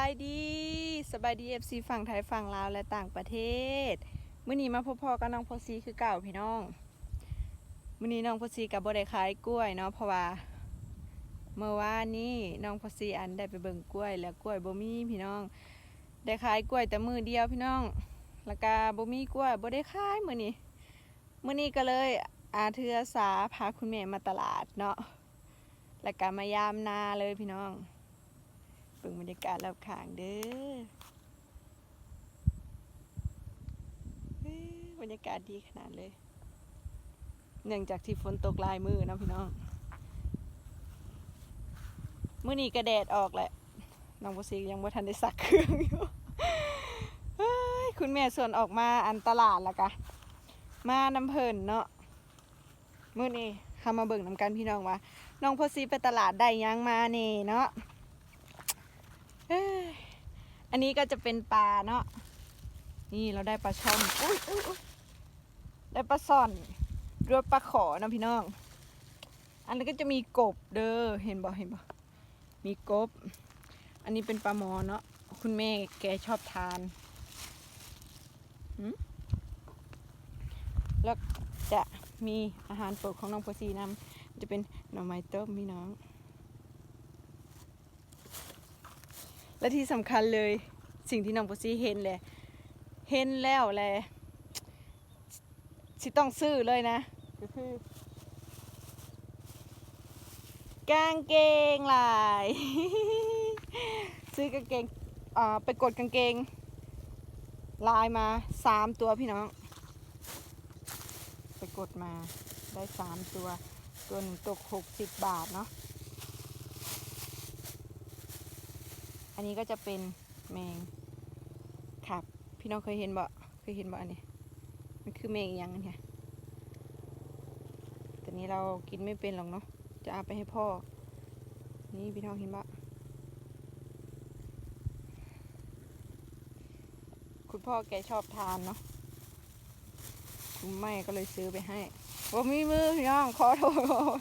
ายดีสบายดีเอฟซีฝั่งไทยฝั่งลาวและต่างประเทศมื้อนี้มาพบพอกับน้องพอซีคือเก่าพี่น้องมื้อนี้น้องพอซีกับบได้ขายกล้วยเนาะเพราะว่าเมื่อวานนี้น้องพอซีอันได้ไปเบิ่งกล้วย แล้วกล้วยบ่มีพี่น้อง ได้ขายกล้วยแต่มือเดียวพี่น้องแล้วก็บ่มีกล้วยบ่ได้ขายมื้อนี้มื้อนี้ก็เลยอาเทือสาพาคุณแม่มาตลาดเนาะแล้วก็มายามนาเลยพี่น้อง บิ่งบรรยากาศรอบข้างเด้อบรรยากาศดีขนาดเลย เนื่องจากที่ฝนตกลายมือนะพี่น้อง มือนี้ก็แดดออกแหละ น้องบุษียังบ่ทันได้ซักเครื่องอยู่คุณแม่ส่วนออกมาอันตลาดล้วกะ มาน้ำเพลินเนาะมื้อนี้ข้ามาเบิ่งน้ำกันพี่น้องว่า น้องพอซีไปตลาดได้ยังมานี่เนาะ อันนี้ก็จะเป็นปลาเนาะ นี่เราได้ปลาช่อนอุ้ยอุ้ยได้ปลาซ่อนรวดปลาขอนะพี่น้อง อันนี้ก็จะมีกบเด้อ เห็นบ่เห็นบ่มีกบ อันนี้เป็นปลาหมอเนาะ คุณแม่แกชอบทาน แล้วจะมีอาหารโปรดของน้องโปรซีนำจะเป็นหน่อไม้ต้มพี่น้อง และที่สำคัญเลยสิ่งที่น้องโปรซีเห็นเลยเห็นแล้วแหละสิต้องซื้อเลยนะก็คือกางเกงลาย ซื้อกางเกงอ่าไปกดกางเกง ลายมาสามตัวพี่น้อง ไปกดมาได้สามตัว ตัวหนึ่งตกหกสิบบาทเนาะ อันนี้ก็จะเป็นแมงครับ พี่น้องเคยเห็นบ่เคยเห็นบ่อันนี้ มันคือแมงอีหยังนเนี่ยแต่นี้เรากินไม่เป็นหรอกเนาะจะเอาไปให้พ่อ นี่พี่น้องเห็นบ่คุณพ่อแกชอบทานเนาะคุณแม่ก็เลยซื้อไปให้ว่ามีมือพี่น้องขอโทษ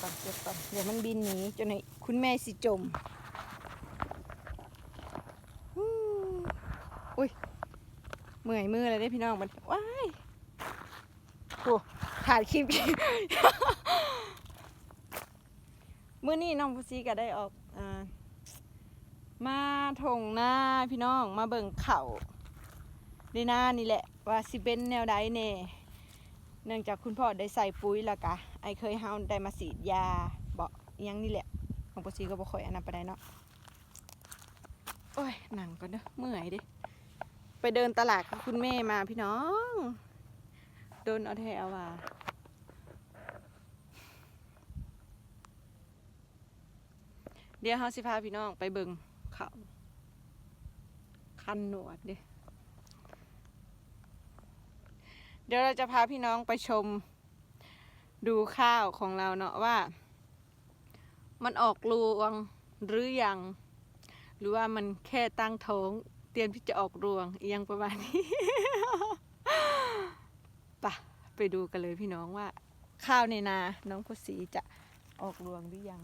ก่อนเก็บก่อนเดี๋ยวมันบินหนีจนไหนคุณแม่สิจมฮู้อุ้ยเมื่อยมือเลยได้พี่น้องมันว้ายโอ้ถ่ายคลิปมื้อนี้น้องพุซีก็ได้ออกอมาถงหน้าพี่น้องมาเบิ่งเขาในหน้านี่แหละ ว่าสิเป็นแนวใดแน่ เนื่องจากคุณพ่อได้ใส่ปุ๋ยแล้วกะไอเคยเฮาได้มาสีดยาเบาะยังนี่แหละ ของปซีก็บ่ค่อยอันนั้นไปได้เนาะโอ้ยหนังก็เด้อเมื่อยดิไปเดินตลาดกับคุณแม่มาพี่น้องโดนเอาแทเอาว่าเดี๋ยวเฮาสิพาพี่น้องไปเบิ่งเขาคันหนวดด้ เดี๋ยวเราจะพาพี่น้องไปชมดูข้าวของเราเนาะว่า มันออกรวงหรือยัง หรือว่ามันแค่ตั้งท้อง เตรียมที่จะออกรวงอียังประมาณนี้ไปะไปดูกันเลยพี่น้องว่า ข้าวในนา น้องพุสีจะออกรวงหรือยัง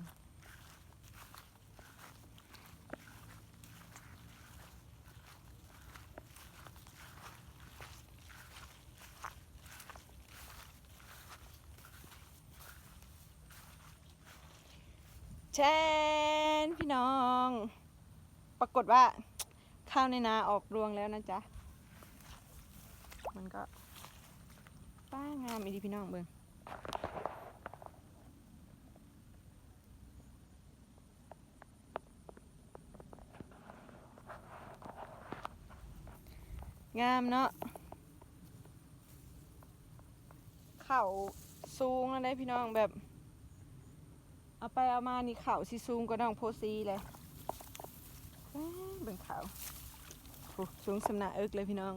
แชนพี่น้อง ปรากฏว่า ข้าวในนาออกรวงแล้วนะจ๊ะ มันก็ ป้างามอีดีพี่น้องเบิ่งงามเนาะเข่าสูงแล้วได้พี่น้องแบบ เอาไปเอามานี่เขาสิสูงกว่าน้องโพซีเลยเอ้ยเบิ่งเขาโอ้สูงสำนาเอิกเลยพี่น้อง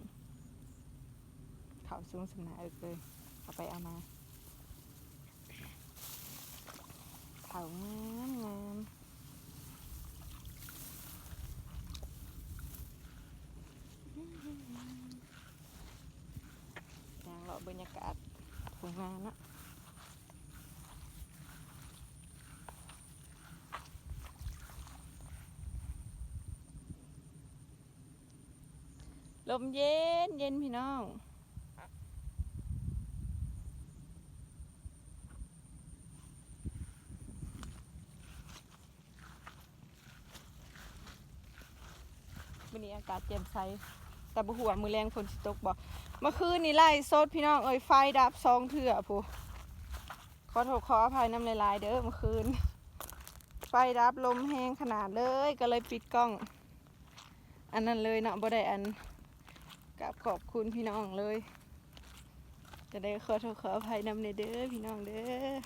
เขาสูงสำนาเอิกเลย เอาไปเอามา เขางามงามอย่างเราบรรยากาศสวยงามนอะ ลมเย็นเย็นพี่น้องวันนี้อากาศเย็นใสแต่บ่หัวมือแรงฝนสิตกบ่เมื่อคืนนี่ไล่สดพี่น้องเอ้ยไฟดับสองเถื่อผู้ขอโทษขออภัยน้ำลายเด้อเมื่อคืน ไฟดับลมแห้งขนาดเลยก็เลยปิดกล้อง อันนั้นเลยเนาะบ่ได้อัน กับขอบคุณพี่น้องเลย จะได้ขอโทษขออภัยนำในเด้อพี่น้องเด้อ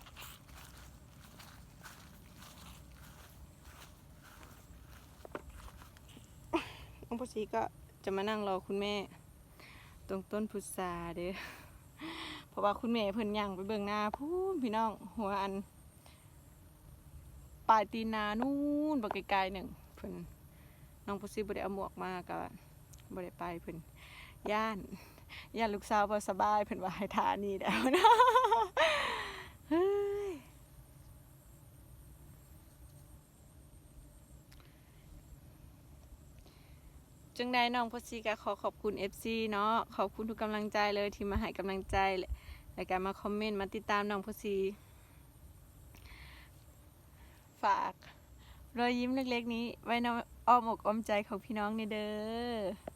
น้องพุชีก็จะมานั่งรอคุณแม่ ตรงต้นพุทราเด้อเพราะว่าคุณแม่เพิ่นย่างไปเบิ่งหน้าพูนพี่น้อง หัวอันปลายตีนนานู่นบ่ไกลๆหนึ่งเพิ่นน้องพุชีบ่ได้เอาหมวกมาก็บ่ได้ไปเพิ่น ย่านย่านลูกสาวบ่สบายเพิ่นว่าให้ทานี่แล้วนะเฮ้ยจึงได้น้องพซีก็ขอขอบคุณ FC เนาะขอบคุณทุกกำลังใจเลยที่มาให้กำลังใจและและการมาคอมเมนต์มาติดตามน้องพซีฝากรอยยิ้มเล็กๆนี้ไว้ในอ้อมอกอ้อมใจของพี่น้องในเด้อ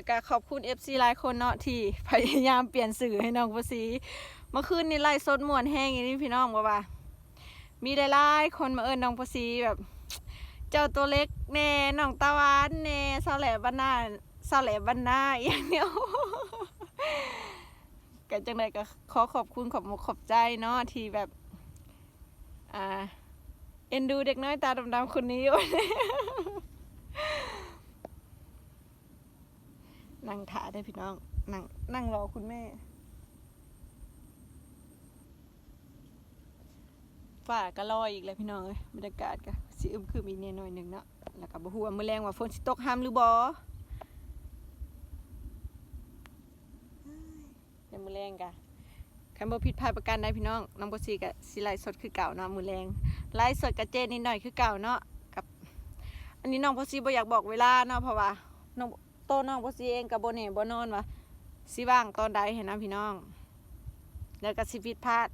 แล้วก็ขอบคุณ FC หลายคนเนาะที่พยายามเปลี่ยนสื่อให้น้องพซีเมื่อคืนนี้ไล่สดมวนแห้งอย่างนี้พี่น้องบอกว่า มีหลายๆคนมาเอิญน้องภาษีแบบ เจ้าตัวเล็กแน่น้องตะวันแน่สาวแหลบ้านนาสาวแหลบ้านนาอย่างเนี้ยกันจังไดก็ขอขอบคุณขอบมกขอบใจเนาะที่แบบ อ่า เอ็นดูเด็กน้อยตาดำๆคนนี้อยู่ นั่งถาได้พี่น้อง นั่งนั่งรอคุณแม่ฝ้าก็ลอยอีกแล้วพี่น้องเอ้ยบรรยากาศก็สิอึมครึมอีกแน่หน่อยหนึ่งเนาะแล้วก็บ่ฮู้ว่ามื้อแรงว่าฝนสิตกห้ามหรือบ่เดี๋ยวมื้อแรงกะคันบ่ผิดพลาดประการใดพี่น้องน้องบ่ซีก็สิไลฟ์สดคือเก่าเนาะมื้อแรงไลฟ์สดกับเจนนิดหน่อยคือเก่าเนาะกับ อันนี้น้องบ่ซีบ่อยากบอกเวลาเนาะเพราะว่าน้อง โตน้องบ่ซีเองก็บ่แน่บ่นอนว่าสิว่างตอนใดเห็นนะพี่น้อง แล้วก็สิผิดพลาด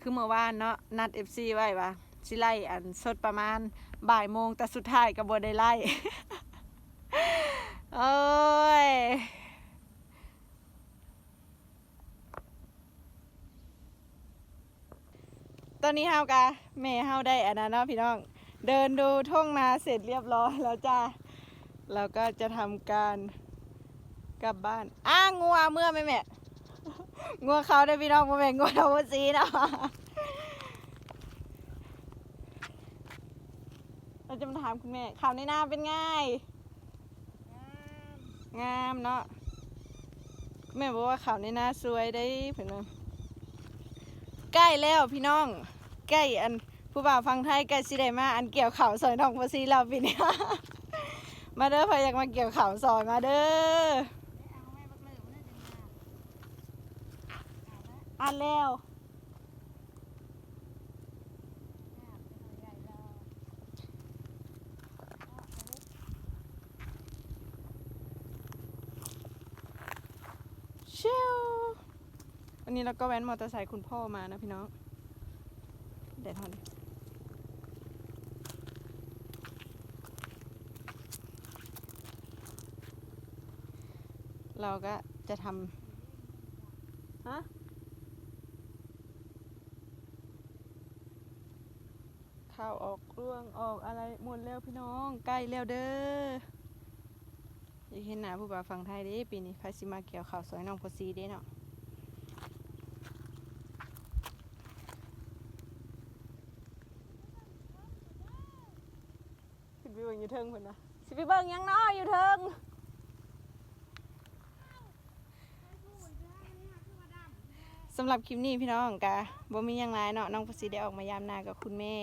คือเมื่อวานเนาะนัดเอฟซีไว้ว่าสิไล่อันสดประมาณบ่ายโมงแต่สุดท้ายก็บ่ได้ไล่โอ้ยตอนนี้เฮากะแม่เฮาได้อันนั้นเนาะพี่น้อง เดินดูท่องนาเสร็จเรียบร้อยแล้วจ้า เราก็จะทำการกลับบ้าน อ้างัวเมื่อไหมแม่งัวเขาได้พี่น้องมาแบ่งงัวเราซีเนาะเราจะมาถามคุณแม่ข่าวในนาเป็นไงงามเนาะคุณแม่บอกว่าข่าวในนาสวยได้เพื่อนว่าใกล้แล้วพี่น้อง ใกล้อันผู้บ่าวฟังไทยใกล้สิได้มาอันเกี่ยวข่าวซอยน้องภาษีเราปีนี้ มาเด้อใครอยากมาเกี่ยวข่าวซอยมาเด้ออันแล้วเชิววันนี้เราก็แว้นมอเตอร์ไซค์คุณพ่อมานะพี่น้องเดี๋ยวทอน เราก็จะทำฮะข้าวออกร่วงออกอะไรหมดแล้วพี่น้องใกล้แล้วเด้ออยากเห็นหน้าผู้บ่าวฝั่งไทยเด้ปีนี้พาสิมาเกี่ยวข้าวสวยน้องโพสีเด้เนาะขึ้นไปเบิ่งอยู่เทิงเพิ่นนะสิไปเบิ่งหยังเนาะอยู่เทิง สำหรับคลิปนี้พี่น้องกะบ่มีหยังไรเนาะน้องโพสีได้ออกมายามนากับคุณแม่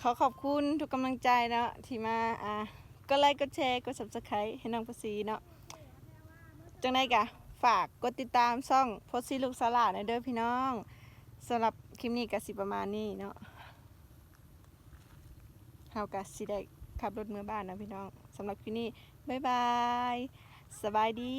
ขอขอบคุณทุกกำลังใจเนาะที่มาอะก็ไลค์กดแชร์กด subscribe ให้น้องพสีเนาะจังไดกะฝากกดติดตามช่องพสีลูกสลาในเด้อพี่น้องสำหรับคลิปนี้ก็สิประมาณนี้เนาะเฮากะสิได้ขับรถเมื่อบ้านนะพี่น้องสำหรับคลิปนี้บ๊ายบายสบายดี